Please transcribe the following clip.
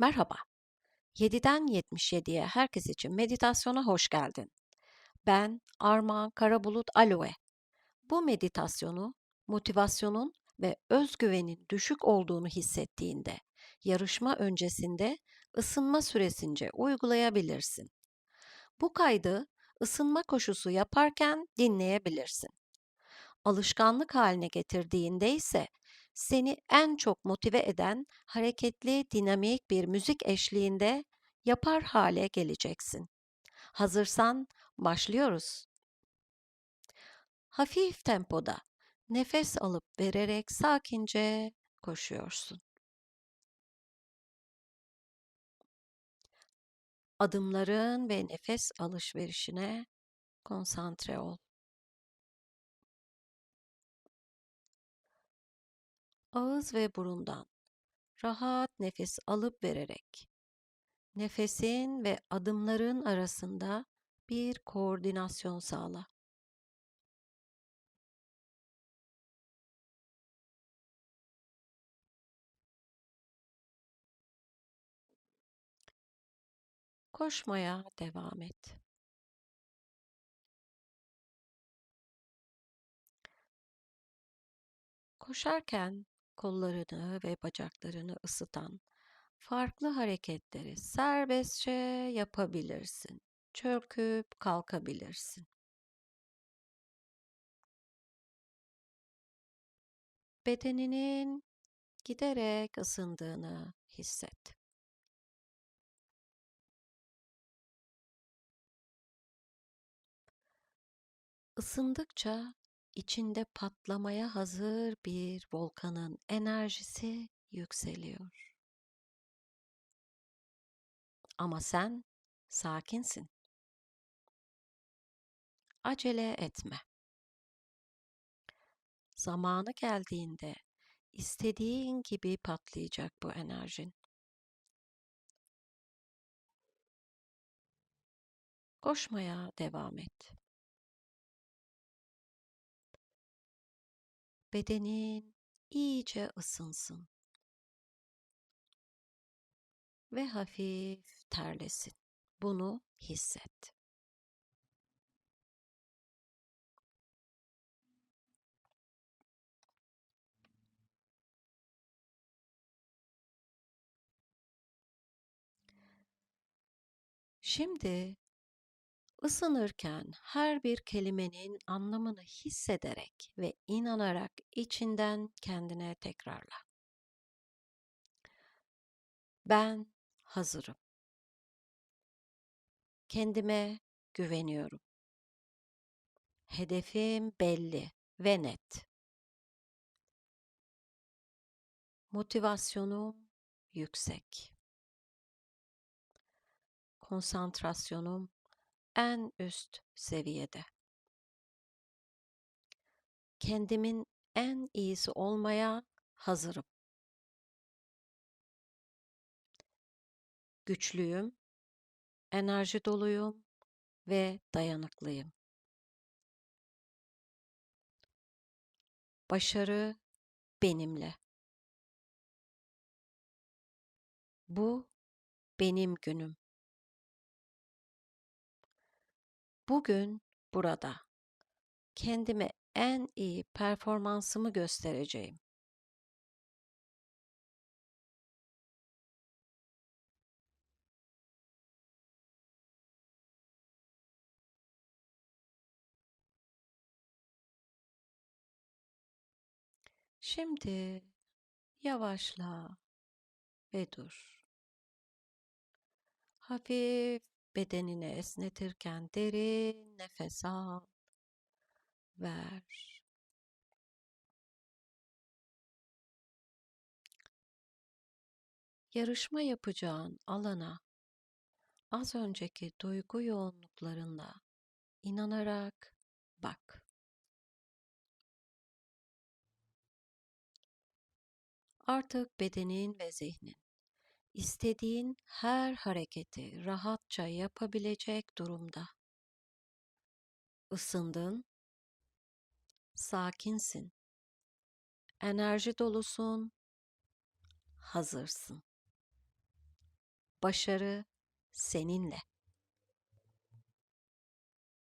Merhaba. 7'den 77'ye herkes için meditasyona hoş geldin. Ben Armağan Karabulut Aloe. Bu meditasyonu motivasyonun ve özgüvenin düşük olduğunu hissettiğinde, yarışma öncesinde ısınma süresince uygulayabilirsin. Bu kaydı ısınma koşusu yaparken dinleyebilirsin. Alışkanlık haline getirdiğinde ise seni en çok motive eden hareketli, dinamik bir müzik eşliğinde yapar hale geleceksin. Hazırsan başlıyoruz. Hafif tempoda nefes alıp vererek sakince koşuyorsun. Adımların ve nefes alışverişine konsantre ol. Ağız ve burundan rahat nefes alıp vererek nefesin ve adımların arasında bir koordinasyon sağla. Koşmaya devam et. Koşarken kollarını ve bacaklarını ısıtan farklı hareketleri serbestçe yapabilirsin. Çöküp kalkabilirsin. Bedeninin giderek ısındığını hisset. Isındıkça içinde patlamaya hazır bir volkanın enerjisi yükseliyor. Ama sen sakinsin. Acele etme. Zamanı geldiğinde istediğin gibi patlayacak bu enerjin. Koşmaya devam et. Bedenin iyice ısınsın ve hafif terlesin. Bunu hisset. Şimdi ısınırken her bir kelimenin anlamını hissederek ve inanarak içinden kendine tekrarla. Ben hazırım. Kendime güveniyorum. Hedefim belli ve net. Motivasyonum yüksek. Konsantrasyonum en üst seviyede. Kendimin en iyisi olmaya hazırım. Güçlüyüm, enerji doluyum ve dayanıklıyım. Başarı benimle. Bu benim günüm. Bugün burada kendime en iyi performansımı göstereceğim. Şimdi yavaşla ve dur. Hafif bedenini esnetirken derin nefes al, ver. Yarışma yapacağın alana az önceki duygu yoğunluklarında inanarak bak. Artık bedenin ve zihnin istediğin her hareketi rahatça yapabilecek durumda. Isındın, sakinsin, enerji dolusun, hazırsın. Başarı seninle.